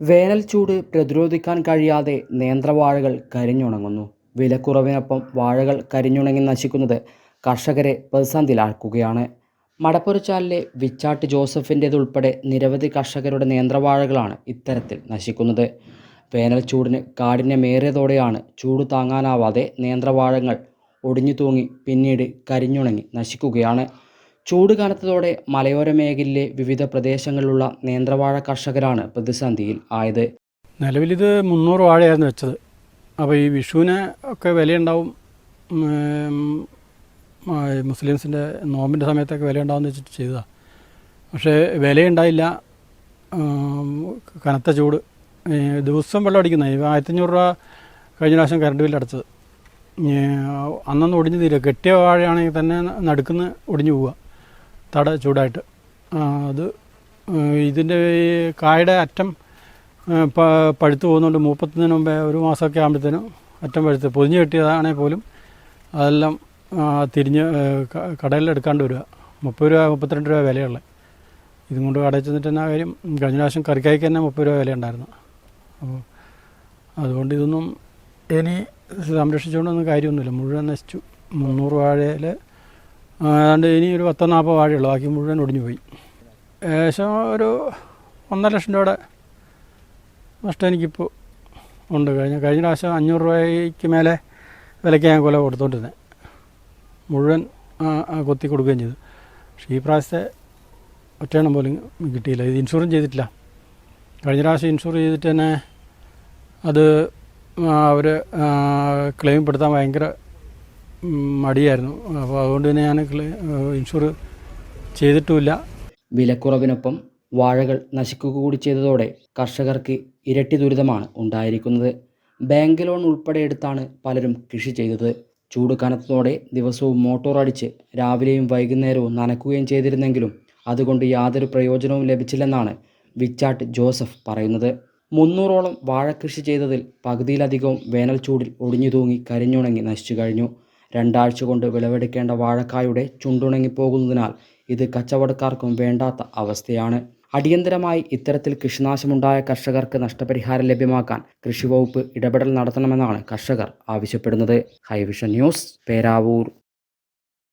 വേനൽ ചൂട് പ്രതിരോധിക്കാൻ കഴിയാതെ നേന്ത്രവാഴകൾ കരിഞ്ഞുണങ്ങുന്നു. വിലക്കുറവിനൊപ്പം വാഴകൾ കരിഞ്ഞുണങ്ങി നശിക്കുന്നത് കർഷകരെ പ്രതിസന്ധിയിലാക്കുകയാണ് മടപ്പുറച്ചാലിലെ വിച്ചാട്ട് ജോസഫിന്റേതുൾപ്പെടെ നിരവധി കർഷകരുടെ നേന്ത്രവാഴകളാണ് ഇത്തരത്തിൽ നശിക്കുന്നത്. വേനൽ ചൂടിന് കാഠിന്യമേറിയതോടെയാണ് ചൂട് താങ്ങാനാവാതെ നേന്ത്രവാഴങ്ങൾ ഒടിഞ്ഞു തൂങ്ങി പിന്നീട് കരിഞ്ഞുണങ്ങി നശിക്കുകയാണ്. ചൂട് കാലത്തതോടെ മലയോര മേഖലയിലെ വിവിധ പ്രദേശങ്ങളിലുള്ള നേന്ത്രവാഴ കർഷകരാണ് പ്രതിസന്ധിയിൽ ആയത്. നിലവിലിത് മുന്നൂറ് വാഴയായിരുന്നു വെച്ചത്. അപ്പോൾ ഈ വിഷുവിന് ഒക്കെ വിലയുണ്ടാവും. മുസ്ലിംസിന്റെ നോമ്പിന്റെ സമയത്തൊക്കെ വിലയുണ്ടാവുമെന്ന് വെച്ചിട്ട് ചെയ്തതാണ് പക്ഷേ വിലയുണ്ടായില്ല. കനത്ത ചൂട്. ദിവസം വെള്ളം അടിക്കുന്നത് ആയിരത്തഞ്ഞൂറ് രൂപ കഴിഞ്ഞ പ്രാവശ്യം കറണ്ട് ബില്ല് അടച്ചത്. അന്നൊന്നും ഒടിഞ്ഞു തീരുക കെട്ടിയ വാഴയാണെങ്കിൽ തന്നെ നടുക്കുന്ന ഒടിഞ്ഞു പോവുക. തട ചൂടായിട്ട്. അത് ഇതിന്റെ കായുടെ അറ്റം പഴുത്തു പോകുന്നുണ്ട് മൂപ്പത്തുന്നതിന് മുമ്പേ ഒരു മാസമൊക്കെ ആകുമ്പോഴത്തേനും അറ്റം പഴുത്ത് പൊതിഞ്ഞ് കെട്ടിയതാണെങ്കിൽ പോലും അതെല്ലാം തിരിഞ്ഞ് കടയിൽ എടുക്കാണ്ട് വരിക. മുപ്പത് രൂപ മുപ്പത്തിരണ്ട് രൂപ വിലയുള്ളത് ഇതും കൊണ്ട് കടയിൽ ചെന്നിട്ട് തന്നെ കാര്യം കഴിഞ്ഞ പ്രാവശ്യം കറിക്കായ്ക്ക് തന്നെ മുപ്പത് രൂപ വിലയുണ്ടായിരുന്നു. അപ്പോൾ അതുകൊണ്ട് ഇതൊന്നും ഇനി സംരക്ഷിച്ചുകൊണ്ടൊന്നും കാര്യമൊന്നുമില്ല. മുഴുവൻ നശിച്ചു. മുന്നൂറ് വാഴയിൽ ഏതാണ്ട് ഇനി ഒരു പത്തോ നാൽപ്പത് വാഴയുള്ളൂ. ബാക്കി മുഴുവൻ ഒടിഞ്ഞു പോയി. ഏകദേശം ഒരു ഒന്നര ലക്ഷം രൂപയുടെ നഷ്ടം എനിക്കിപ്പോൾ ഉണ്ട്. കഴിഞ്ഞ കഴിഞ്ഞ പ്രാവശ്യം അഞ്ഞൂറ് രൂപയ്ക്ക് മേലെ വിലയ്ക്ക് ഞാൻ കൊല കൊടുത്തോണ്ടിരുന്നത് മുഴുവൻ കൊത്തി കൊടുക്കുകയും ചെയ്തു. പക്ഷേ ഈ പ്രാവശ്യത്തെ ഒറ്റയെണ്ണം പോലും കിട്ടിയില്ല. ഇത് ഇൻഷുറൻസ് ചെയ്തിട്ടില്ല. കഴിഞ്ഞ പ്രാവശ്യം ഇൻഷുർ ചെയ്തിട്ട് തന്നെ അത് അവർ ക്ലെയിം പെടുത്താൻ ഭയങ്കര മടിയായിരുന്നു. അപ്പോൾ അതുകൊണ്ട് തന്നെ ഞാൻ ഇൻഷുർ ചെയ്തിട്ടുമില്ല. വിലക്കുറവിനൊപ്പം വാഴകൾ നശിക്കുക കൂടി ചെയ്തതോടെ കർഷകർക്ക് ഇരട്ടി ദുരിതമാണ് ഉണ്ടായിരിക്കുന്നത്. ബാങ്ക് ലോൺ ഉൾപ്പെടെ എടുത്താണ് പലരും കൃഷി ചെയ്തത്. ചൂട് കനത്തതോടെ ദിവസവും മോട്ടോർ അടിച്ച് രാവിലെയും വൈകുന്നേരവും നനക്കുകയും ചെയ്തിരുന്നെങ്കിലും അതുകൊണ്ട് യാതൊരു പ്രയോജനവും ലഭിച്ചില്ലെന്നാണ് വിച്ചാട്ട് ജോസഫ് പറയുന്നത്. മുന്നൂറോളം വാഴ കൃഷി ചെയ്തതിൽ പകുതിയിലധികവും വേനൽ ചൂടിൽ ഒടിഞ്ഞു തൂങ്ങി കരിഞ്ഞുണങ്ങി നശിച്ചു കഴിഞ്ഞു. രണ്ടാഴ്ച കൊണ്ട് വിളവെടുക്കേണ്ട വാഴക്കായുടെ ചുണ്ടുണങ്ങി പോകുന്നതിനാൽ ഇത് കച്ചവടക്കാർക്കും വേണ്ടാത്ത അവസ്ഥയാണ്. അടിയന്തരമായി ഇത്തരത്തിൽ കൃഷിനാശമുണ്ടായ കർഷകർക്ക് നഷ്ടപരിഹാരം ലഭ്യമാക്കാൻ കൃഷി വകുപ്പ് ഇടപെടൽ നടത്തണമെന്നാണ് കർഷകർ ആവശ്യപ്പെടുന്നത്. Hivision news Peravoor.